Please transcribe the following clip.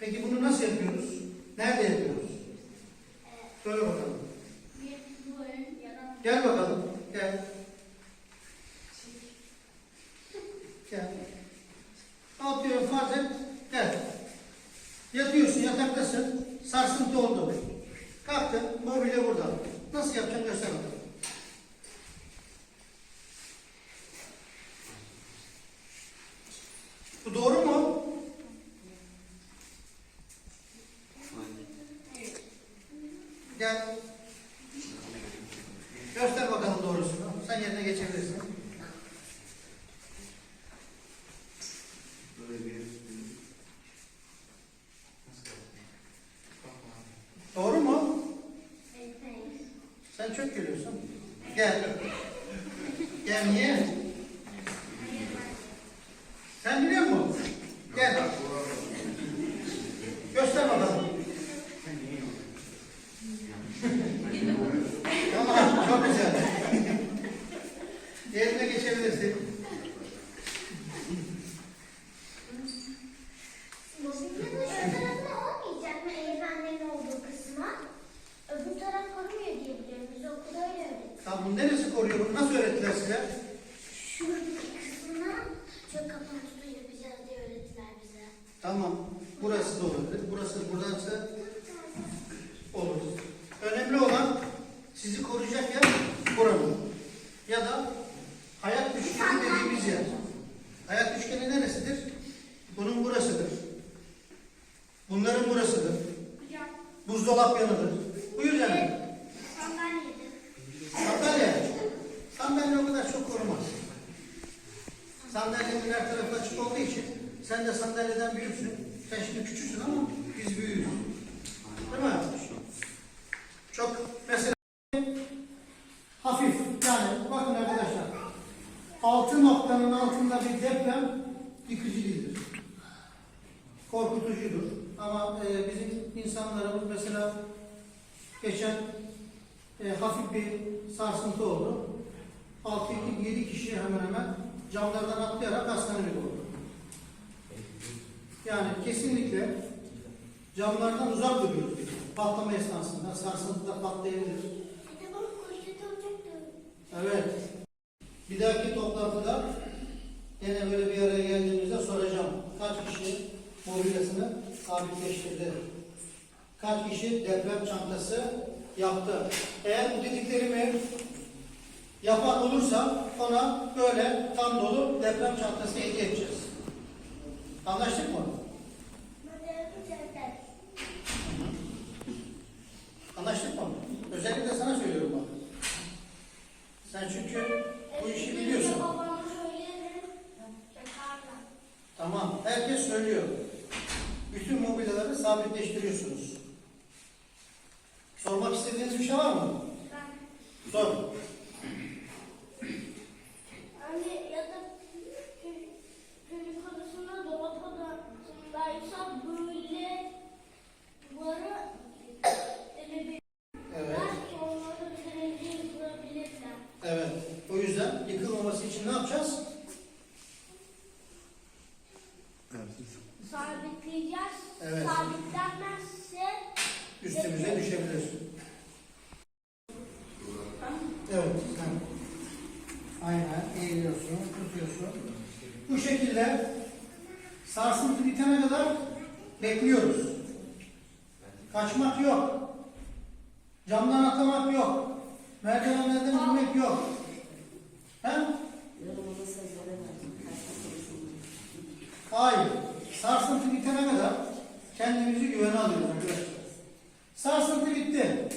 Peki bunu nasıl yapıyoruz? Nerede yapıyoruz? Söyle bakalım. Gel bakalım. Gel. Gel. Atıyorum farz et. Gel. Yatıyorsun, yataktasın. Sarsıntı oldu. Kalktın, mobilya burada. Nasıl yapacaksın göster bakalım. Gel. Göster bakalım doğrusunu. Sen yerine geçebilirsin. Doğru mu? Sen çok gülüyorsun. Gel. Gel niye? Sen biliyor musun? Gel. Göster bakalım. tamam, çok güzel. Yerine geçebilirsin. Mobilyanın şu tarafına olmayacak mı eğlenmenin olduğu kısma? Öbür taraf korumuyor diye biliyorum. Biz okulda öyle öğrettik. Tamam, bu neresi koruyor bunu? Nasıl öğrettiler size? Şuradaki kısmına çok kapalı tutu yapacağız diye öğrettiler bize. Tamam, burası da olabilir. Burası, buradansa olur. Önemli olan sizi koruyacak yer buranın. Ya da hayat üçgeni dediğimiz yer. Hayat üçgeni neresidir? Bunun burasıdır. Bunların burasıdır. Buzdolap yanıdır. Buyur canım. Sandalye. Sandalye o kadar çok korumaz. Sandalyenin her tarafı açık olduğu için sen de sandalyeden büyüksün. Sen şimdi küçüksün ama biz büyüğüz. Değil mi? Çok mesela hafif yani bakın arkadaşlar altı noktanın altında bir deprem yıkıcı değildir. Korkutucudur. Ama e, bizim insanlarımız mesela geçen e, hafif bir sarsıntı oldu. 6-7 kişi hemen hemen camlardan atlayarak hastanelik oldu. Yani kesinlikle camlardan uzak duruyoruz. Patlama esnasında sarsıntıda patlayabilir. Evet. Bir dahaki toplantıda yine böyle bir araya geldiğimizde soracağım. Kaç kişi mobilyasını sabitleştirdi? Kaç kişi deprem çantası yaptı? Eğer bu dediklerimi yapan olursa ona böyle tam dolu deprem çantası hediye edeceğiz. Anlaştık mı? Anlaştık mı? Özellikle sana söylüyorum bak. Sen çünkü bu işi biliyorsun. Tamam, herkes söylüyor. Bütün mobilyaları sabitleştiriyorsunuz. Sormak istediğiniz bir şey var mı? Ben Sor. Anne ya da çocuk odasında dolap odasındaysa böyle ele Evet. Evet. O yüzden yıkılmaması için ne yapacağız? Sabitleyeceğiz. Evet. Sabitlenmezse Üstümüze düşebilir. Evet. Aynen. Eğiliyorsun, tutuyorsun. Bu şekilde sarsıntı bitene kadar bekliyoruz. Kaçmak yok. Camdan atlamak yok. Merdivenlerden inmek yok. He? Hayır. Sarsıntı bitene kadar kendimizi güvene alıyoruz arkadaşlar. Sarsıntı bitti.